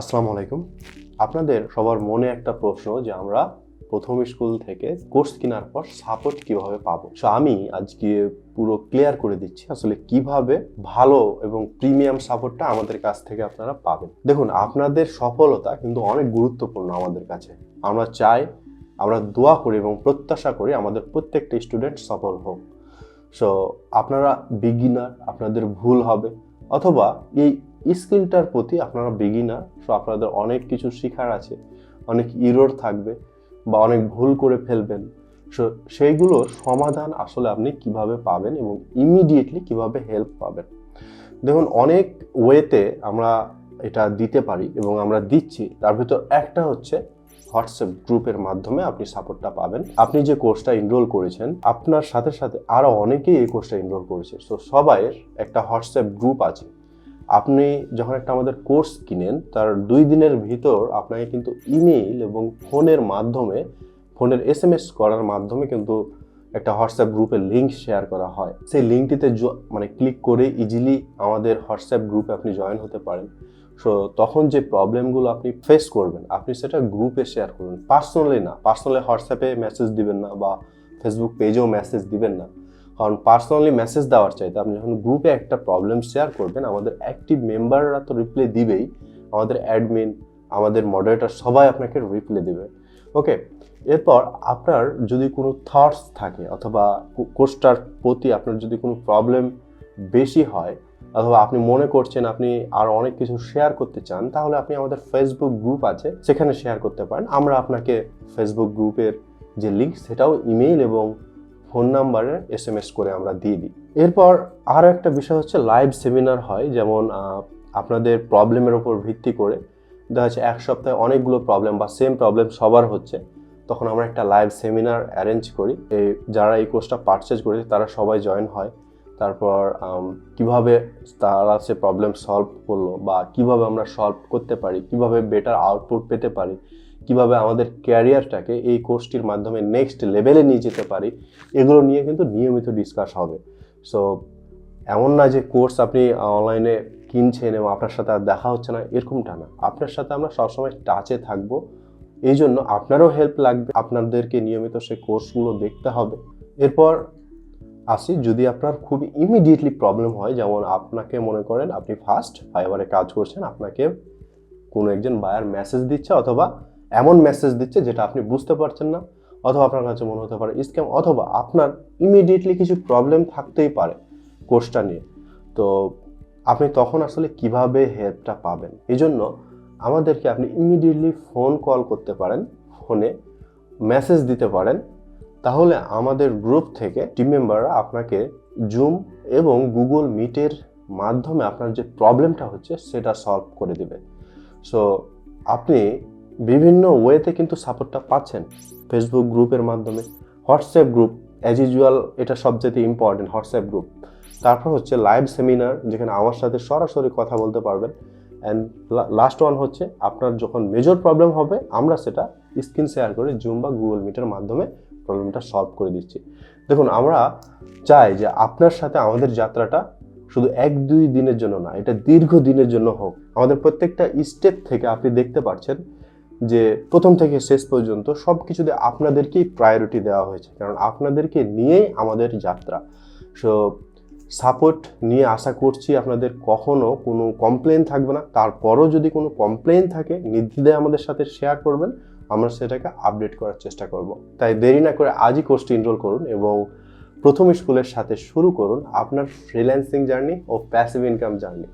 আসসালামু আলাইকুম। আপনাদের সবার মনে একটা প্রশ্ন যে আমরা প্রথম স্কুল থেকে কোর্স কেনার পর সাপোর্ট কীভাবে পাবো? সো আমি আজকে পুরো ক্লিয়ার করে দিচ্ছি আসলে কীভাবে ভালো এবং প্রিমিয়াম সাপোর্টটা আমাদের কাছ থেকে আপনারা পাবেন। দেখুন, আপনাদের সফলতা কিন্তু অনেক গুরুত্বপূর্ণ আমাদের কাছে। আমরা চাই, আমরা দোয়া করি এবং প্রত্যাশা করি আমাদের প্রত্যেকটা স্টুডেন্ট সফল হোক। সো আপনারা বিগিনার আপনাদের ভুল হবে। অথবা এই স্কিলটার প্রতি আপনারা বিগিনার সো আপনাদের অনেক কিছু শেখার আছে, অনেক ইরোর থাকবে বা অনেক ভুল করে ফেলবেন। সো সেইগুলোর সমাধান আসলে আপনি কীভাবে পাবেন এবং ইমিডিয়েটলি কীভাবে হেল্প পাবেন। দেখুন, অনেক ওয়েতে আমরা এটা দিতে পারি এবং আমরা দিচ্ছি, তার ভিতর একটা হচ্ছে হোয়াটসঅ্যাপ গ্রুপের মাধ্যমে আপনি সাপোর্টটা পাবেন। আপনি যে কোর্সটা এনরোল করেছেন, আপনার সাথে সাথে আরও অনেকেই এই কোর্সটা এনরোল করেছে। সো সবাইয়ের একটা হোয়াটসঅ্যাপ গ্রুপ আছে। আপনি যখন একটা আমাদের কোর্স কিনেন, তার দুই দিনের ভিতর আপনাকে কিন্তু ইমেইল এবং ফোনের মাধ্যমে, ফোনের এস এম এস করার মাধ্যমে কিন্তু একটা হোয়াটসঅ্যাপ গ্রুপের লিঙ্ক শেয়ার করা হয়। সেই লিঙ্কটিতে মানে ক্লিক করে ইজিলি আমাদের হোয়াটসঅ্যাপ গ্রুপে আপনি জয়েন হতে পারেন। সো তখন যে প্রবলেমগুলো আপনি ফেস করবেন, আপনি সেটা গ্রুপে শেয়ার করবেন পার্সোনালি না পার্সোনালি হোয়াটসঅ্যাপে মেসেজ দিবেন না বা ফেসবুক পেজেও মেসেজ দিবেন না। কারণ পার্সোনালি মেসেজ দেওয়ার চাইতে আপনি যখন গ্রুপে একটা প্রবলেম শেয়ার করবেন, আমাদের অ্যাক্টিভ মেম্বাররা তো রিপ্লাই দিবেই। আমাদের অ্যাডমিন আমাদের মডারেটর সবাই আপনাকে রিপ্লাই দেবে। ওকে এরপর আপনার যদি কোনো থটস থাকে অথবা কোর্সটার প্রতি আপনার যদি কোনো প্রবলেম বেশি হয়, অথবা আপনি মনে করছেন আপনি আর অনেক কিছু শেয়ার করতে চান, তাহলে আপনি আমাদের ফেসবুক গ্রুপ আছে, সেখানে শেয়ার করতে পারেন। আমরা আপনাকে ফেসবুক গ্রুপের যে লিঙ্ক সেটাও ইমেইল এবং ফোন নাম্বারে এস এম এস করে আমরা দিয়ে দিই। এরপর আরও একটা বিষয় হচ্ছে লাইভ সেমিনার হয়, যেমন আপনাদের প্রবলেমের ওপর ভিত্তি করে। দেখা যাচ্ছে এক সপ্তাহে অনেকগুলো প্রবলেম বা সেম প্রবলেম সবার হচ্ছে। তখন আমরা একটা লাইভ সেমিনার অ্যারেঞ্জ করি। এই যারা এই কোর্সটা পারচেজ করেছে, তারা সবাই জয়েন হয়। তারপর কীভাবে তারা সে প্রবলেম সলভ করল বা কীভাবে আমরা সলভ করতে পারি, কীভাবে বেটার আউটপুট পেতে পারি কীভাবে আমাদের ক্যারিয়ারটাকে এই কোর্সটির মাধ্যমে নেক্সট লেভেলে নিয়ে যেতে পারি, এগুলো নিয়ে কিন্তু নিয়মিত ডিসকাস হবে। সো এমন না যে কোর্স আপনি অনলাইনে কিনছেন এবং আপনার সাথে আর দেখা হচ্ছে না, এরকমটা না। আপনার সাথে আমরা সবসময় টাচে থাকব। এই জন্য আপনারও হেল্প লাগবে, আপনাদেরকে নিয়মিত সেই কোর্সগুলো দেখতে হবে। এরপর আসি, যদি আপনার খুব ইমিডিয়েটলি প্রবলেম হয়, যেমন আপনাকে মনে করেন আপনি ফার্স্ট ফাইবারে কাজ করছেন, আপনাকে কোনো একজন বায়ার মেসেজ দিচ্ছে অথবা এমন মেসেজ দিচ্ছে যেটা আপনি বুঝতে পারছেন না, অথবা আপনার কাছে মনে হতে পারে স্ক্যাম অথবা আপনার ইমিডিয়েটলি কিছু প্রবলেম থাকতেই পারে কোর্সটা নিয়ে। তো আপনি তখন আসলে কীভাবে হেল্পটা পাবেন? এই জন্য আমাদেরকে আপনি ইমিডিয়েটলি ফোন কল করতে পারেন ফোনে মেসেজ দিতে পারেন। তাহলে আমাদের গ্রুপ থেকে টিম মেম্বাররা আপনাকে জুম এবং গুগল মিটের মাধ্যমে আপনার যে প্রবলেমটা হচ্ছে সেটা সলভ করে দেবে। সো আপনি বিভিন্ন ওয়েতে কিন্তু সাপোর্টটা পাচ্ছেন। ফেসবুক গ্রুপের মাধ্যমে হোয়াটসঅ্যাপ গ্রুপ অ্যাজ ইউজুয়াল এটা সবচেয়ে ইম্পর্টেন্ট হোয়াটসঅ্যাপ গ্রুপ তারপর হচ্ছে লাইভ সেমিনার যেখানে আমার সাথে সরাসরি কথা বলতে পারবেন। অ্যান্ড লাস্ট ওয়ান হচ্ছে, আপনার যখন মেজর প্রবলেম হবে, আমরা সেটা স্ক্রিন শেয়ার করে জুম বা গুগল মিটের মাধ্যমে প্রবলেমটা সলভ করে দিচ্ছি। দেখুন, আমরা চাই যে আপনার সাথে আমাদের যাত্রাটা শুধু এক, দুই দিনের জন্য না, এটা দীর্ঘ দিনের জন্য হোক। আমাদের প্রত্যেকটা স্টেপ থেকে আপনি দেখতে পাচ্ছেন যে প্রথম থেকে শেষ পর্যন্ত সব কিছুতে আপনাদেরকেই প্রায়োরিটি দেওয়া হয়েছে। কারণ আপনাদেরকে নিয়েই আমাদের যাত্রা। সো সাপোর্ট নিয়ে আশা করছি আপনাদের কখনো কোনো কমপ্লেন থাকবে না। তারপরও যদি কোনো কমপ্লেন থাকে, নির্দ্বিধায় আমাদের সাথে শেয়ার করবেন। আমরা সেটাকে আপডেট করার চেষ্টা করব। তাই দেরি না করে আজই কোর্সটি এনরোল করুন এবং প্রথম স্কুলের সাথে শুরু করুন আপনার ফ্রিল্যান্সিং জার্নি ও প্যাসিভ ইনকাম জার্নি